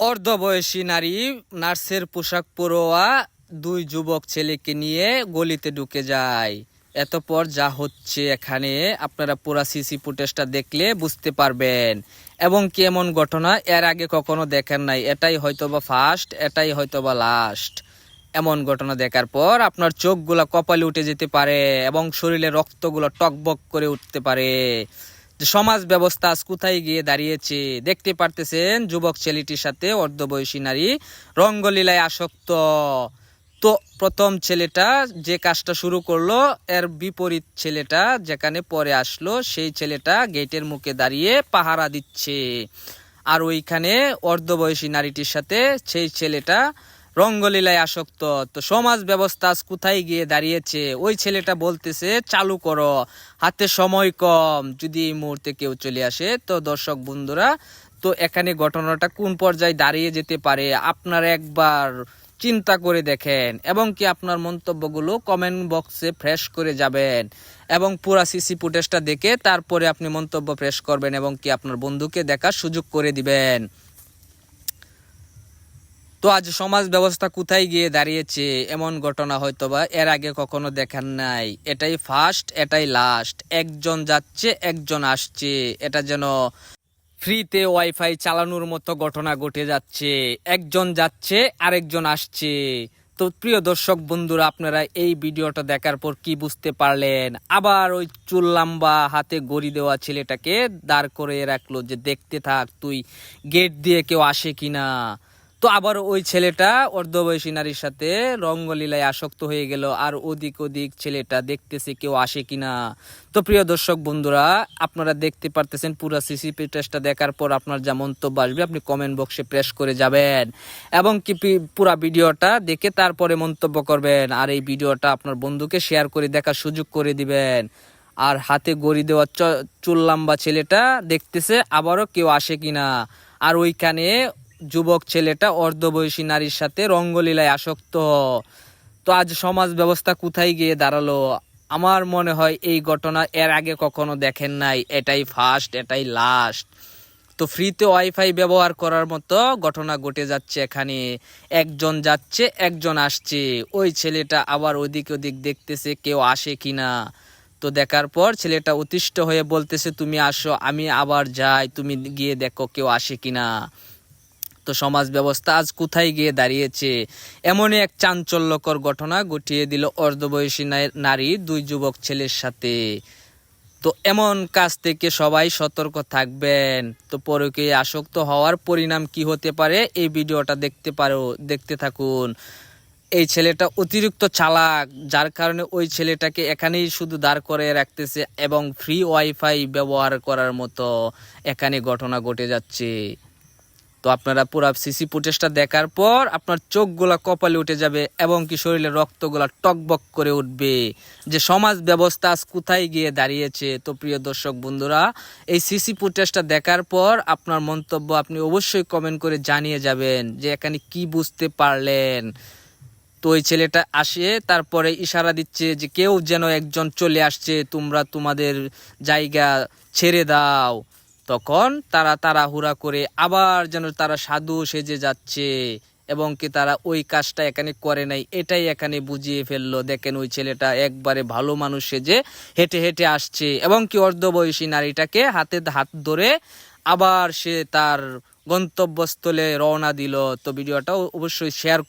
অর্ধবয়সী নারী নার্সের পোশাক পরোয়া দুই যুবক ছেলেকে নিয়ে গলিতে ঢুকে যায়। এতপর যা হচ্ছে এখানে, আপনারা পুরা সিসি ফুটেজটা দেখলে বুঝতে পারবেন। এবং কি এমন ঘটনা, এর আগে কখনো দেখেন নাই। এটাই হয়তোবা ফার্স্ট এটাই হয়তোবা লাস্ট এমন ঘটনা দেখার পর আপনার চোখগুলা কপালে উঠে যেতে পারে এবং শরীরে রক্তগুলো টকবক করে উঠতে পারে। সমাজ ব্যবস্থা আজ কোথায় গিয়ে দাঁড়িয়েছে? দেখতে পারতেছেন যুবক ছেলেটির সাথে অর্ধবয়সী নারী, রঙ্গলীলায় আসক্ত। তো প্রথম ছেলেটা যে কাজটা শুরু করল, এর বিপরীত ছেলেটা যেখানে পরে আসলো, সেই ছেলেটা গেটের মুখে দাঁড়িয়ে পাহারা দিচ্ছে। আর ওইখানে অর্ধবয়সী নারীটির সাথে সেই ছেলেটা রঙ্গলীলায় আসক্ত। তো সমাজ ব্যবস্থা কোথায় গিয়ে দাঁড়িয়েছে? ওই ছেলেটা বলতেছে, চালু করো, হাতে সময় কম। যদি এই মুহূর্তে কেউ চলে আসে, তো দর্শক বন্ধুরা, তো এখানে ঘটনাটা কোন পর্যায়ে দাঁড়িয়ে যেতে পারে, আপনারা একবার চিন্তা করে দেখেন। এবং কি আপনার মন্তব্যগুলো কমেন্ট বক্সে ফ্রেশ করে যাবেন। এবং পুরা সিসি ফুটেজটা দেখে তারপরে আপনি মন্তব্য ফ্রেশ করবেন এবং কি আপনার বন্ধুকে দেখার সুযোগ করে দিবেন। তো আজ সমাজ ব্যবস্থা কোথায় গিয়ে দাঁড়িয়েছে? এমন ঘটনা হয়তো বা এর আগে কখনো দেখান নাই। এটাই ফার্স্ট এটাই লাস্ট একজন যাচ্ছে, একজন আসছে। এটা যেন ফ্রিতে ওয়াইফাই চালানোর মতো ঘটনা ঘটে যাচ্ছে। একজন যাচ্ছে, আরেকজন আসছে। তো প্রিয় দর্শক বন্ধুরা, আপনারা এই ভিডিওটা দেখার পর কি বুঝতে পারলেন? আবার ওই চুল লাম্বা হাতে গড়ি দেওয়া ছেলেটাকে দাঁড় করে রাখল যে, দেখতে থাক, তুই গেট দিয়ে কেউ আসে কিনা? তো আবার ওই ছেলেটা অর্ধবয়সী নারীর সাথে রঙ্গলীলায় আসক্ত হয়ে গেল। আর ওদিক ওদিক ছেলেটা দেখতেছে কেউ আসে কিনা। তো প্রিয় দর্শক বন্ধুরা, আপনারা দেখতে পারতেছেন পুরো সিসি টেস্টটা দেখার পর আপনার যা মন্তব্য আসবে, আপনি কমেন্ট বক্সে প্রেস করে যাবেন। এবং কি পুরা ভিডিওটা দেখে তারপরে মন্তব্য করবেন। আর এই ভিডিওটা আপনার বন্ধুকে শেয়ার করে দেখার সুযোগ করে দিবেন। আর হাতে গড়ি দেওয়া চুল লাম্বা ছেলেটা দেখতেছে আবারও কেউ আসে কিনা। আর ওইখানে যুবক ছেলেটা অর্ধবয়সী নারীর সাথে রঙ্গলীলায় আসক্ত। তো আজ সমাজ ব্যবস্থা কোথায় গিয়ে দাঁড়াল? আমার মনে হয় এই ঘটনা এর আগে কখনো দেখেন নাই। এটাই ফার্স্ট এটাই লাস্ট তো ফ্রিতে ওয়াইফাই ব্যবহার করার মতো ঘটনা ঘটে যাচ্ছে এখানে। একজন যাচ্ছে, একজন আসছে। ওই ছেলেটা আবার ওদিক ওদিক দেখতেছে কেউ আসে কিনা। তো দেখার পর ছেলেটা অতিষ্ঠ হয়ে বলতেছে, তুমি আসো, আমি আবার যাই। তুমি গিয়ে দেখো কেউ আসে কিনা। তো সমাজ ব্যবস্থা আজ কোথায় গিয়ে দাঁড়িয়েছে? এমনই এক চাঞ্চল্যকর ঘটনা ঘটিয়ে দিল অর্ধবয়সী নারী দুই যুবক ছেলের সাথে। তো এমন কাজ থেকে সবাই সতর্ক থাকবেন। তো পরকে আসক্ত হওয়ার পরিণাম কি হতে পারে এই ভিডিওটা দেখতে পারো, দেখতে থাকুন। এই ছেলেটা অতিরিক্ত চালাক, যার কারণে ওই ছেলেটাকে এখানেই শুধু দাঁড় করে রাখতেছে এবং ফ্রি ওয়াইফাই ব্যবহার করার মতো এখানে ঘটনা ঘটে যাচ্ছে। তো আপনারা পুরো সিসি ফুটেজটা দেখার পর আপনার চোখগুলা কপালে উঠে যাবে এবং কি শরীরের রক্তগুলা টকবক করে উঠবে। যে সমাজ ব্যবস্থা আজ কোথায় গিয়ে দাঁড়িয়েছে? তো প্রিয় দর্শক বন্ধুরা, এই সিসি ফুটেজটা দেখার পর আপনার মন্তব্য আপনি অবশ্যই কমেন্ট করে জানিয়ে যাবেন যে এখানে কি বুঝতে পারলেন। তো ওই ছেলেটা আসে, তারপরে ইশারা দিচ্ছে যে কেউ যেন একজন চলে আসছে, তোমরা তোমাদের জায়গা ছেড়ে দাও। তখন তারা তাড়াহুড়া করে আবার যেন তারা সাধু সেজে যাচ্ছে এবং কি তারা ওই কাজটা এখানে করে নাই, এটাই এখানে বুঝিয়ে ফেলল। দেখেন ওই ছেলেটা একবারে ভালো মানুষ সেজে হেঁটে হেঁটে আসছে এবং কি অর্ধবয়সী নারীটাকে হাতে হাত ধরে আবার সে তার গন্তব্যস্থলে রওনা দিল। তো ভিডিওটা অবশ্যই শেয়ার